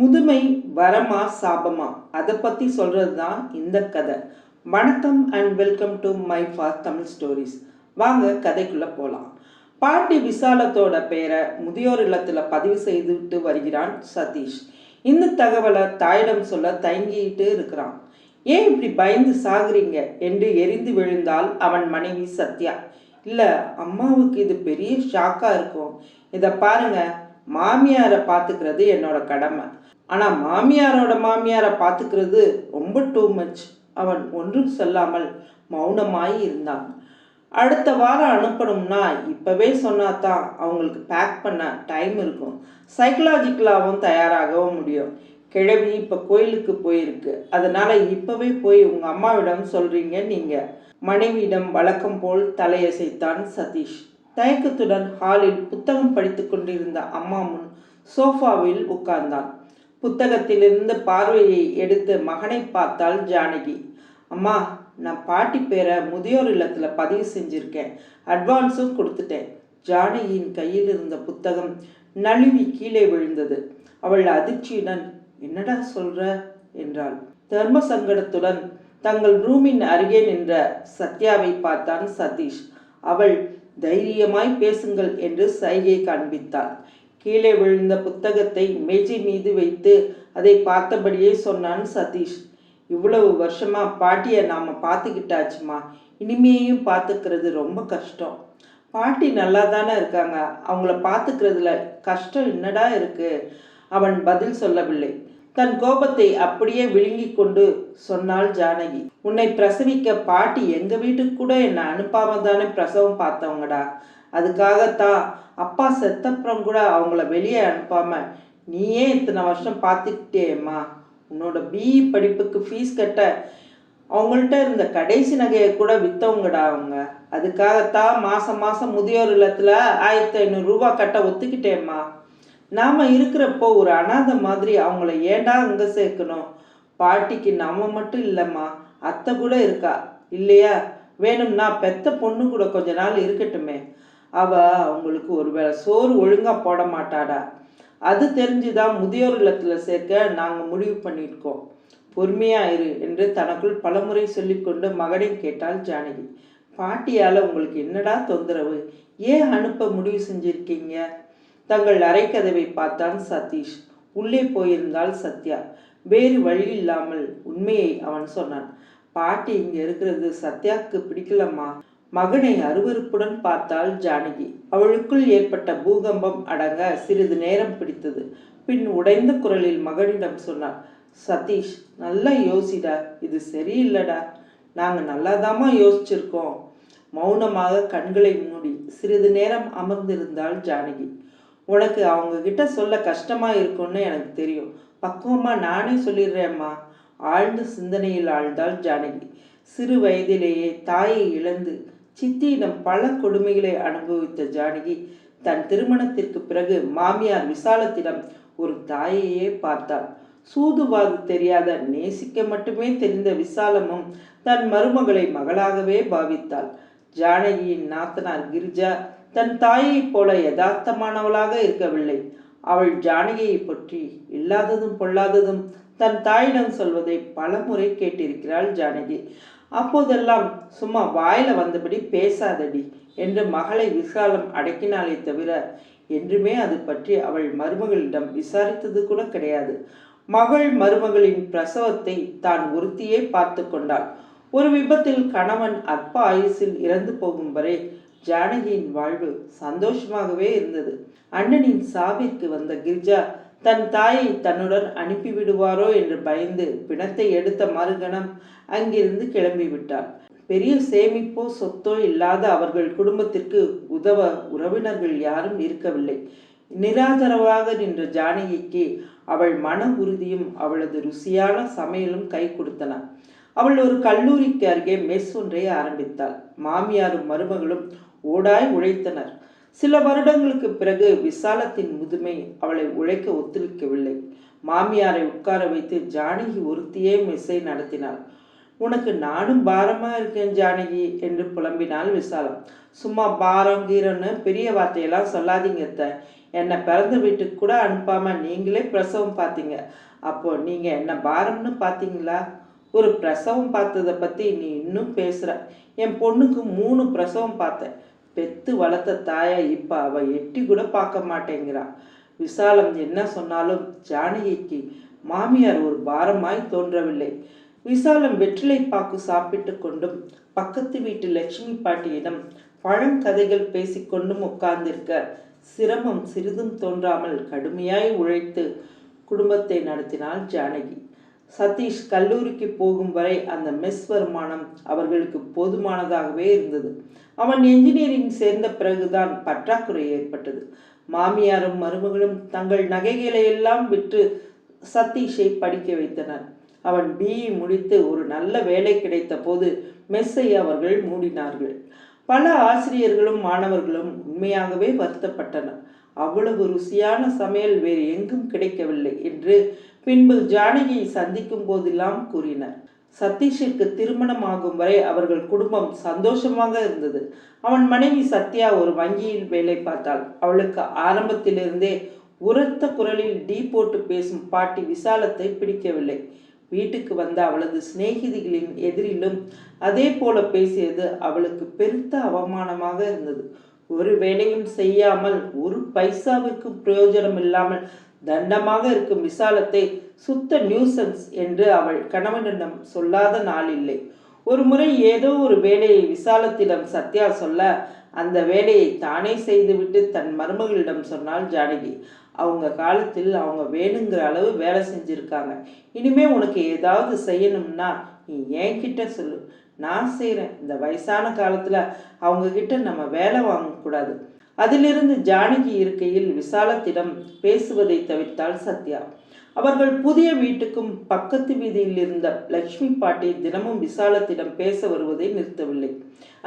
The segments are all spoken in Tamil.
முதுமை வரமா சாபமா? அதை பற்றி சொல்கிறது தான் இந்த கதை. வணக்கம் and welcome to my four Tamil stories வாங்க கதைக்குள்ளே போகலாம் பாட்டி விசாலத்தோட பெயரை முதியோர் இல்லத்தில் பதிவு செய்துவிட்டு வருகிறான் சதீஷ். இந்த தகவலை தாயிடம் சொல்ல தயங்கிட்டு இருக்கிறான். ஏன் இப்படி பயந்து சாகுறீங்க? என்று எரிந்து விழுந்தால் அவன் மனைவி சத்யா. இல்லை அம்மாவுக்கு இது பெரிய ஷாக்காக இருக்கும். இதை பாருங்க மாமியாரை பார்த்துக்கிறது என்னோட கடமை. ஆனால் மாமியாரோட மாமியாரை பார்த்துக்கிறது ரொம்ப டூ மச் அவன் ஒன்றும் சொல்லாமல் மௌனமாய் இருந்தான். அடுத்த வாரம் அனுப்பணும்னா இப்போவே சொன்னா தான் அவங்களுக்கு பேக் பண்ண டைம் இருக்கும். சைக்கலாஜிக்கலாகவும் தயாராகவும் முடியும். கிழவி இப்போ கோயிலுக்கு போயிருக்கு. அதனால் இப்போவே போய் உங்கள் அம்மாவிடம் சொல்கிறீங்க நீங்கள் மனைவியிடம் வழக்கம் போல் தலையசைத்தான் சதீஷ். தயக்கத்துடன் ஹாலில் புத்தகம் படித்து கொண்டிருந்த அம்மா முன் சோஃபாவில் உட்கார்ந்தான். புத்தகத்திலிருந்து பார்வையை எடுத்து மகனை பார்த்தாள் ஜானகி. அம்மா நான் பாட்டி பேரை முதியோர் இல்லத்தில் பதிவு செஞ்சுருக்கேன். அட்வான்ஸும் கொடுத்துட்டேன். ஜானகியின் கையில் இருந்த புத்தகம் நழுவி கீழே விழுந்தது. அவள் அதிர்ச்சியுடன் என்னடா சொல்ற? என்றாள். தர்ம சங்கடத்துடன் தங்கள் ரூமின் அருகே நின்ற சத்யாவை பார்த்தான் சதீஷ். அவள் தைரியமாய் பேசுங்கள் என்று சைகை காண்பித்தாள். கீழே விழுந்த புத்தகத்தை மேஜை மீது வைத்து அதை பார்த்தபடியே சொன்னான் சதீஷ். இவ்வளவு வருஷமா பாட்டியை நாம் பார்த்துக்கிட்டாச்சுமா. இனிமேயும் பார்த்துக்கிறது ரொம்ப கஷ்டம். பாட்டி நல்லா தானே இருக்காங்க. அவங்கள பார்த்துக்கிறதுல கஷ்டம் என்னடா இருக்கு? அவன் பதில் சொல்லவில்லை. தன் கோபத்தை அப்படியே விழுங்கி கொண்டு சொன்னாள் ஜானகி. உன்னை பிரசவிக்க பாட்டி எங்கள் வீட்டுக்கு கூட என்னை அனுப்பாம தானே பிரசவம் பார்த்தவங்கடா. அதுக்காகத்தான் அப்பா செத்தப்புறம் கூட அவங்கள வெளியே அனுப்பாம நீயே இத்தனை வருஷம் பார்த்துக்கிட்டேம்மா. உன்னோட பிஇ படிப்புக்கு ஃபீஸ் கட்ட அவங்கள்ட்ட இருந்த கடைசி நகையை கூட விற்றவங்கடா அவங்க. அதுக்காகத்தான் மாதம் மாதம் முதியோர் இல்லத்தில் ஆயிரத்தி ஐநூறுரூவா கட்ட ஒத்துக்கிட்டேம்மா. நாம் இருக்கிறப்போ ஒரு அனாதை மாதிரி அவங்கள ஏண்டா அங்கே சேர்க்கணும்? பாட்டிக்கு நம்ம மட்டும் இல்லைம்மா. அத்தை கூட இருக்கா? இல்லையா? வேணும்னா பெத்த பொண்ணு கூட கொஞ்ச நாள் இருக்கட்டுமே. அவ அவங்களுக்கு ஒருவேளை சோறு ஒழுங்காக போட மாட்டாடா. அது தெரிஞ்சுதான் முதியோர் இல்லத்தில் சேர்க்க நாங்கள் முடிவு பண்ணியிருக்கோம். பொறுமையாயிரு என்று தனக்குள் பலமுறை சொல்லிக்கொண்டு மகனை கேட்டாள் ஜானகி. பாட்டியால் உங்களுக்கு என்னடா தொந்தரவு? ஏன் அனுப்ப முடிவு செஞ்சிருக்கீங்க? தங்கள் அரைக்கதவை பார்த்தான் சதீஷ். உள்ளே போயிருந்தால் சத்யா. வேறு வழி இல்லாமல் உண்மையை அவன் சொன்னான். பாட்டி இங்கே இருக்கிறது சத்யாவுக்கு பிடிக்கலம்மா. மகனை அருவருப்புடன் பார்த்தாள் ஜானகி. அவளுக்குள் ஏற்பட்ட பூகம்பம் அடங்க சிறிது நேரம் பிடித்தது. பின் உடைந்த குரலில் மகனிடம் சொன்னார் சதீஷ் நல்லா யோசிடா இது சரியில்லடா. நாங்கள் நல்லாதாமா யோசிச்சிருக்கோம். மௌனமாக கண்களை மூடி சிறிது நேரம் அமர்ந்திருந்தாள் ஜானகி. உனக்கு அவங்க கிட்ட சொல்ல கஷ்டமா இருக்கும்னு எனக்கு தெரியும். பக்குவமா நானே சொல்லிடுறேம்மா. ஆழ்ந்த சிந்தனையில் ஆழ்ந்தாள் ஜானகி. சிறு வயதிலேயே தாயை இழந்து சித்தியிடம் பல கொடுமைகளை அனுபவித்த ஜானகி தன் திருமணத்திற்கு பிறகு மாமியார் விசாலத்திடம் ஒரு தாயையே பார்த்தாள். சூதுவாது தெரியாத நேசிக்க மட்டுமே தெரிந்த விசாலமும் தன் மருமகளை மகளாகவே பாவித்தாள். ஜானகியின் நாத்தனார் கிரிஜா தன் தாயைப் போல யதார்த்தமானவளாக இருக்கவில்லை. அவள் ஜானகியை பற்றி இல்லாததும் பொல்லாததும் தன் தாயிடம் சொல்வதை பலமுறை கேட்டிருக்கிறாள் ஜானகி. அப்போதெல்லாம் சும்மா வாயில வந்தபடி பேசாதடி என்று மகளை விசாலம் அடக்கினாலே தவிர என்றுமே அது பற்றி அவள் மருமகளிடம் விசாரித்தது கூட கிடையாது. மகள் மருமகளின் பிரசவத்தை தான் ஒருத்தியே பார்த்து கொண்டாள். ஒரு விபத்தில் கணவன் அற்ப ஆயுசில் இறந்து போகும் வரை ஜானகியின் வாழ்வு சந்தோஷமாகவே இருந்தது. அண்ணனின் சாவிற்கு வந்த கிரிஜா தன் தாயை தன்னுடன் அனுப்பிவிடுவாரோ என்று பயந்து பிணத்தை எடுத்த மறுகணம் அங்கிருந்து கிளம்பிவிட்டாள் பெரிய சேமிப்போ சொத்தோ இல்லாத அவர்கள் குடும்பத்திற்கு உதவ உறவினர்கள் யாரும் இருக்கவில்லை. நிராதரவாக நின்ற ஜானகிக்கு அவள் மன உறுதியும் அவளது ருசியான சமையலும் கை கொடுத்தன. அவள் ஒரு கல்லூரிக்கு அருகே மெஸ் ஒன்றை ஆரம்பித்தாள். மாமியாரும் மருமகளும் ஓடாய் உழைத்தனர். சில வருடங்களுக்கு பிறகு விசாலத்தின் முதுமை அவளை உழைக்க ஒத்துழைக்கவில்லை மாமியாரை உட்கார வைத்து ஜானகி ஒருத்தியே மிஸ்ஸை நடத்தினாள். உனக்கு நானும் பாரமா இருக்கேன் ஜானகி என்று புலம்பினாள் விசாலம். சும்மா பாரம் கீரன்னு பெரிய வார்த்தையெல்லாம் சொல்லாதீங்க த என்னை பிறந்த வீட்டுக்கு கூட அனுப்பாமல் நீங்களே பிரசவம் பார்த்தீங்க அப்போ நீங்கள் என்ன பாரம்னு பார்த்தீங்களா ஒரு பிரசவம் பார்த்ததை பற்றி நீ இன்னும் பேசுகிற என் பொண்ணுக்கு மூணு பிரசவம் பார்த்தேன். பெத்து வளர்த்த தாயா இப்போ அவள் எட்டி கூட பார்க்க மாட்டேங்கிறா. விசாலம் என்ன சொன்னாலும் ஜானகிக்கு மாமியார் ஒரு பாரமாய் தோன்றவில்லை. விசாலம் வெற்றிலை பாக்கு சாப்பிட்டு கொண்டும் பக்கத்து வீட்டு லட்சுமி பாட்டியிடம் பழங்கதைகள் பேசிக்கொண்டும் உட்கார்ந்திருக்க சிரமம் சிறிதும் தோன்றாமல் கடுமையாய் உழைத்து குடும்பத்தை நடத்தினாள் ஜானகி. சதீஷ் கல்லூரிக்கு போகும் வரை அந்த மெஸ் வருமானம் அவர்களுக்கு போதுமானதாகவே இருந்தது. அவன் என்ஜினியரிங் சேர்ந்த பிறகுதான் பற்றாக்குறை ஏற்பட்டது. மாமியாரும் மருமகளும் தங்கள் நகைகளை எல்லாம் விற்று சதீஷை படிக்க வைத்தனர். அவன் பிஇ முடித்து ஒரு நல்ல வேலை கிடைத்த போது மெஸ்ஸை அவர்கள் மூடினார்கள். பல ஆசிரியர்களும் மாணவர்களும் உண்மையாகவே வருத்தப்பட்டனர். அவ்வளவு ருசியான சமையல் வேறு எங்கும் கிடைக்கவில்லை என்று பின்பு ஜானகியை சந்திக்கும் போதெல்லாம் கூறினர். சதீஷிற்கு திருமணம் ஆகும் வரை அவர்கள் குடும்பம் சந்தோஷமாக இருந்தது. அவன் மனைவி சத்யா ஒரு வங்கியில் வேலை பார்த்தாள். அவளுக்கு ஆரம்பத்திலிருந்தே உரத்த குரலில் டீ போட்டு பேசும் பாட்டி விசாலத்தை பிடிக்கவில்லை. வீட்டுக்கு வந்த அவளது சிநேகிதிகளின் எதிரிலும் அதே போல பேசியது அவளுக்கு பெருத்த அவமானமாக இருந்தது. ஒரு வேலையும் செய்யாமல் ஒரு பைசாவிற்கு பிரயோஜனம் இல்லாமல் தண்டமாக இருக்கும் விசாலத்தை சுத்த நியூசன்ஸ் என்று அவள் கணவனிடம் சொல்லாத நாள் இல்லை ஒரு முறை ஏதோ ஒரு வேலையை விசாலத்திடம் சத்யா சொல்ல அந்த வேலையை தானே செய்துவிட்டு தன் மருமகளிடம் சொன்னால் ஜானகி அவங்க காலத்தில் அவங்க வேணுங்கிற அளவு வேலை செஞ்சுருக்காங்க. இனிமே உனக்கு ஏதாவது செய்யணும்னா நீ என்கிட்ட சொல்லு. நான் செய்கிறேன் இந்த வயசான காலத்தில் அவங்கக்கிட்ட நம்ம வேலை வாங்கக்கூடாது. அதிலிருந்து ஜானகி இருக்கையில் விசாலத்திடம் பேசுவதை தவிர்த்தாள் சத்யா. அவர்கள் புதிய வீட்டுக்கும் பக்கத்து வீதியில் இருந்த லட்சுமி பாட்டி தினமும் விசாலத்திடம் பேச வருவதை நிறுத்தவில்லை.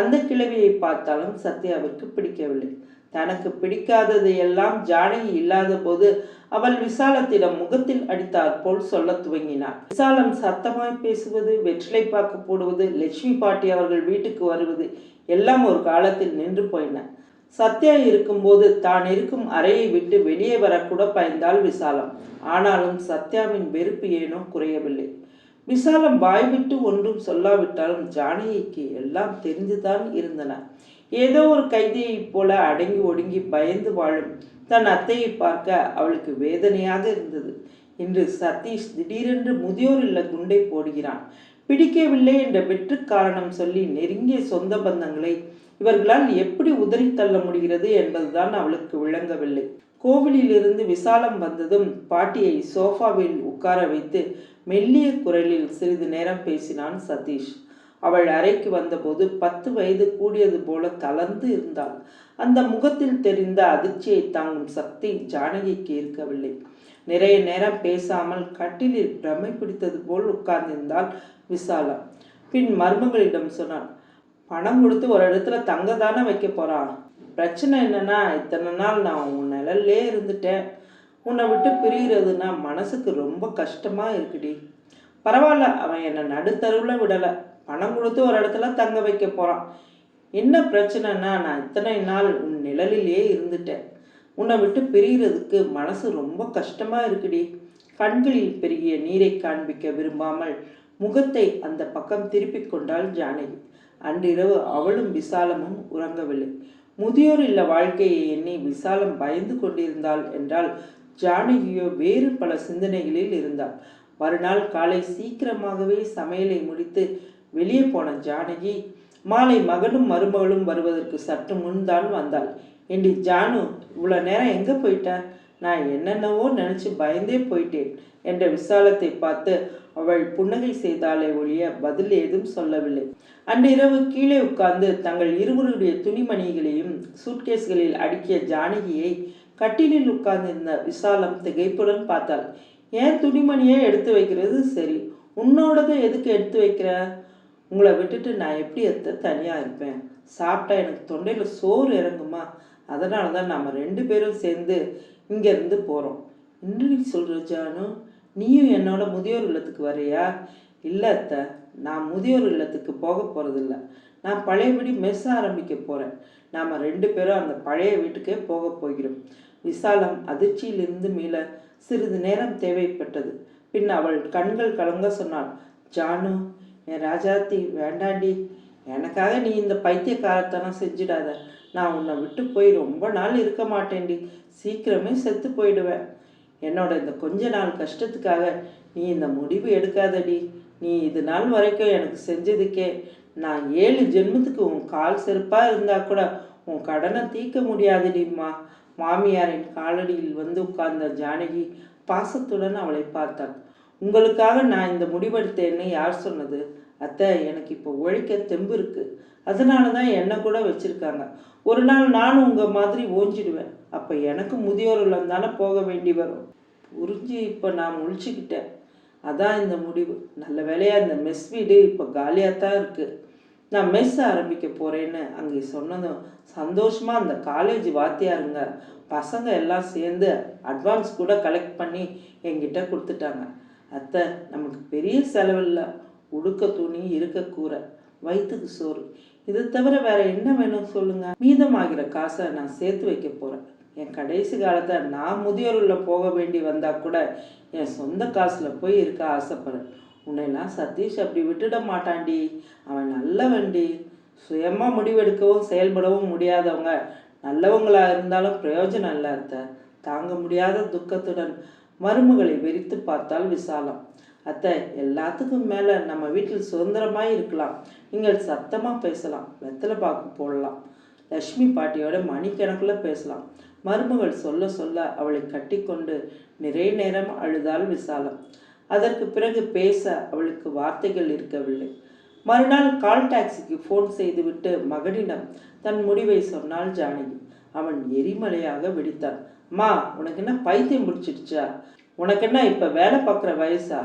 அந்த கிழவியை பார்த்தாலும் சத்யாவிற்கு பிடிக்கவில்லை. தனக்கு பிடிக்காததை எல்லாம் ஜானகி இல்லாத போது அவள் விசாலத்திடம் முகத்தில் அடித்தாற் போல் சொல்ல துவங்கினார். விசாலம் சத்தமாய் பேசுவது வெற்றிலை பாக்கு போடுவது லட்சுமி பாட்டி அவர்கள் வீட்டுக்கு வருவது எல்லாம் ஒரு காலத்தில் நின்று போயின. சத்யா இருக்கும்போது தான் இருக்கும் அறையை விட்டு வெளியே வரக்கூட பயந்தாள் விசாலம். ஆனாலும் சத்யாவின் வெறுப்பு ஏனோ குறையவில்லை. விசாலம் வாய்விட்டு ஒன்றும் சொல்லாவிட்டாலும் ஜானகிக்கு எல்லாம் தெரிந்துதான் இருந்தன. ஏதோ ஒரு கைதியைப் போல அடங்கி ஒடுங்கி பயந்து வாழும் தன் அத்தையை பார்க்க அவளுக்கு வேதனையாக இருந்தது. இன்று சதீஷ் திடீரென்று முதியோர் இல்ல குண்டை போடுகிறான். பிடிக்கவில்லை என்ற வெற்று காரணம் சொல்லி நெருங்கிய சொந்த பந்தங்களை இவர்களால் எப்படி உதறி தள்ள முடிகிறது என்பதுதான் அவளுக்கு விளங்கவில்லை. கோவிலிலிருந்து விசாலம் வந்ததும் பாட்டியை சோஃபாவில் உட்கார வைத்து மெல்லிய குரலில் சிறிது நேரம் பேசினான் சதீஷ். அவள் அறைக்கு வந்தபோது பத்து வயது கூடியது போல தளர்ந்து இருந்தாள். அந்த முகத்தில் தெரிந்த அதிர்ச்சியை தாங்கும் சக்தி ஜானகிக்கு இருக்கவில்லை நிறைய நேரம் பேசாமல் கட்டிலில் பிரமை பிடித்தது போல் உட்கார்ந்திருந்தாள் விசாலம். பின் மருமகளிடம் சொன்னான் பணம் கொடுத்து ஒரு இடத்துல தங்க தானே வைக்க போகிறான் பிரச்சனை என்னென்னா இத்தனை நாள் நான் உன் நிழல்லே இருந்துட்டேன். உன்னை விட்டு பிரிகிறதுனா மனசுக்கு ரொம்ப கஷ்டமாக இருக்குடி. பரவாயில்ல அவன் என்னை நடுத்தருவில் விடலை. பணம் கொடுத்து ஒரு இடத்துல தங்க வைக்க போகிறான் என்ன பிரச்சனைனா நான் இத்தனை நாள் உன் நிழலிலேயே இருந்துட்டேன். உன்னை விட்டு பிரிகிறதுக்கு மனசு ரொம்ப கஷ்டமாக இருக்குடி. கண்களில் பெருகிய நீரை காண்பிக்க விரும்பாமல் முகத்தை அந்த பக்கம் திருப்பிக் கொண்டாள் ஜானகி. அன்றிரவு அவளும் விசாலமும் உறங்கவில்லை. முதியோர் இல்ல வாழ்க்கையை எண்ணி விசாலம் பயந்து கொண்டிருந்தாள் என்றால் ஜானகியோ வேறு பல சிந்தனைகளில் இருந்தாள். மறுநாள் காலை சீக்கிரமாகவே சமையலை முடித்து வெளியே போன ஜானகி மாலை மகனும் மருமகளும் வருவதற்கு சற்று முன்தான் வந்தாள். என்று ஜானு இவ்வளோ நேரம் எங்கே போயிட்ட? நான் என்னென்னவோ நினச்சி பயந்தே போயிட்டேன் என்ற விசாலத்தை பார்த்து அவள் புன்னகை செய்தாலே ஒழிய பதில் ஏதும் சொல்லவில்லை. அன்றிரவு கீழே உட்கார்ந்து தங்கள் இருவருடைய துணிமணிகளையும் சூட்கேஸ்களில் அடுக்கிய ஜானகியை கட்டிலில் உட்கார்ந்திருந்த விசாலம் திகைப்புடன் பார்த்தாள். ஏன் துணிமணியை எடுத்து வைக்கிறது? சரி உன்னோடது எதுக்கு எடுத்து வைக்கிற? உங்களை விட்டுட்டு நான் எப்படி எத்த தனியாக இருப்பேன்? சாப்பிட்டா எனக்கு தொண்டையில் சோறு இறங்குமா? அதனால தான் நம்ம ரெண்டு பேரும் சேர்ந்து இங்கேருந்து போகிறோம் என்ன சொல்கிற ஜானு? நீயும் என்னோட முதியோர் இல்லத்துக்கு வரையா? இல்லை அத்தை நான் முதியோர் இல்லத்துக்கு போக போகிறதில்ல நான் பழையபடி மெஸ் ஆரம்பிக்க போகிறேன் நாம் ரெண்டு பேரும் அந்த பழைய வீட்டுக்கே போக போகிறோம். விசாலம் அதிர்ச்சியிலிருந்து மீள சிறிது நேரம் தேவைப்பட்டது. பின் அவள் கண்கள் கலங்க சொன்னாள் ஜானு என் ராஜாத்தி வேண்டாண்டி. எனக்காக நீ இந்த பைத்தியக்காரத்தனம் செஞ்சிடாத. நான் உன்னை விட்டு போய் ரொம்ப நாள் இருக்க மாட்டேன்டி. சீக்கிரமே செத்து போயிடுவேன். என்னோட இந்த கொஞ்ச நாள் கஷ்டத்துக்காக நீ இந்த முடிவு எடுக்காதடி. நீ இது நாள் வரைக்கும் எனக்கு செஞ்சதுக்கே நான் ஏழு ஜென்மத்துக்கு உன் கால் செருப்பாக இருந்தால் கூட உன் கடனை தீர்க்க முடியாதுடிம்மா மாமியாரின் காலடியில் வந்து உட்கார்ந்த ஜானகி பாசத்துடன் அவளை பார்த்தாள். உங்களுக்காக நான் இந்த முடிவெடுத்தேன்னு யார் சொன்னது? அத்தை எனக்கு இப்போ உழைக்க தெம்பு இருக்கு. அதனால தான் என்னை கூட வச்சுருக்காங்க. ஒரு நாள் நானும் உங்கள் மாதிரி ஓஞ்சிடுவேன். அப்போ எனக்கு முதியோர் இல்லம் தானே போக வேண்டி வரும். புரிஞ்சு இப்போ நான் முழிச்சுக்கிட்டேன். அதான் இந்த முடிவு. நல்ல வேலையாக இந்த மெஸ் வீடு இப்போ காலியாக தான் இருக்குது நான் மெஸ் ஆரம்பிக்க போகிறேன்னு அங்கே சொன்னதும் சந்தோஷமாக அந்த காலேஜ் வாத்தியாருங்க பசங்க எல்லாம் சேர்ந்து அட்வான்ஸ் கூட கலெக்ட் பண்ணி என்கிட்ட கொடுத்துட்டாங்க. அத்தை நமக்கு பெரிய செலவில்லை. உடுக்க துணி இருக்க கூரை வயிற்றுக்கு சோறு. இது தவிர வேற என்ன வேணும் சொல்லுங்க? மீதமாகிற காசை நான் சேர்த்து வைக்க போறேன். என் கடைசி காலத்தை நான் முதியோருள்ள போக வேண்டி வந்தா கூட என் சொந்த காசில் போய் இருக்க ஆசைப்படுறேன். உன்னையெல்லாம் சதீஷ் அப்படி விட்டுட மாட்டான்டி. அவன் நல்லவன்டி. சுயமாக முடிவெடுக்கவும் செயல்படவும் முடியாதவங்க நல்லவங்களா இருந்தாலும் பிரயோஜனம் இல்லை அத்தை. தாங்க முடியாத துக்கத்துடன் மருமகளை வெறித்து பார்த்தால் விசாலம். அத்தை எல்லாத்துக்கும் மேலே நம்ம வீட்டில் சுதந்திரமாக இருக்கலாம். நீங்கள் சத்தமாக பேசலாம். வெத்தலை பாக்கு போடலாம். லக்ஷ்மி பாட்டியோட மணிக்கணக்கில் பேசலாம். மருமகள் சொல்ல சொல்ல அவளை கட்டிக்கொண்டு நிறைய நேரம் அழுதாள் விசாலம். அதற்கு பிறகு பேச அவளுக்கு வார்த்தைகள் இருக்கவில்லை. மறுநாள் கால் டாக்ஸிக்கு ஃபோன் செய்துவிட்டு மகனிடம் தன் முடிவை சொன்னாள் ஜானகி. அவன் எரிமலையாக வெடித்தான் அம்மா உனக்கு என்ன பைத்தியம் பிடிச்சிடுச்சா? உனக்கு என்ன இப்போ வேலை பார்க்குற வயசா?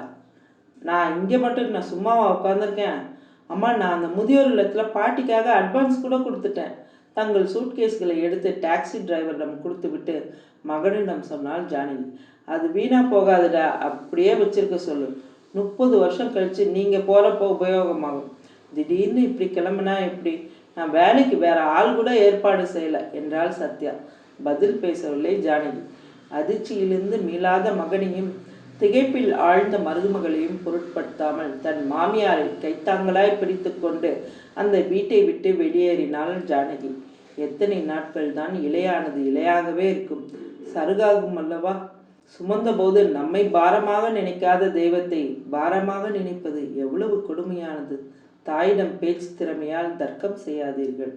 நான் இங்கே மட்டும் நான் சும்மாவா உட்காந்துருக்கேன் அம்மா நான் அந்த முதியோர் இல்லத்தில் பாட்டிக்காக அட்வான்ஸ் கூட கொடுத்துட்டேன். தங்கள் சூட்கேஸ்களை எடுத்து டாக்ஸி டிரைவரிடம் கொடுத்து விட்டு மகனிடம் சொன்னால் ஜானகி. அது வீணாக போகாதுடா அப்படியே வச்சிருக்க சொல்லு. முப்பது வருஷம் கழித்து நீங்கள் போகிறப்போ உபயோகமாகும். திடீர்னு இப்படி கிளம்புனா எப்படி? நான் வேலைக்கு வேற ஆள் கூட ஏற்பாடு செய்யலை என்றாள் சத்யா. பதில் பேசவில்லை ஜானகி. அதிர்ச்சியிலிருந்து மீளாத மகனையும் திகைப்பில் ஆழ்ந்த மருதுமகளையும் பொருட்படுத்தாமல் தன் மாமியாரை கைத்தாங்களாய் பிடித்து கொண்டு அந்த வீட்டை விட்டு வெளியேறினாள் ஜானகி. எத்தனை நாட்கள் தான் இலையானது இலையாகவே இருக்கும். சருகாகும் அல்லவா? சுமந்தபோது நம்மை பாரமாக நினைக்காத தெய்வத்தை பாரமாக நினைப்பது எவ்வளவு கொடுமையானது. தாயிடம் பேச்சு திறமையால் தர்க்கம் செய்யாதீர்கள்.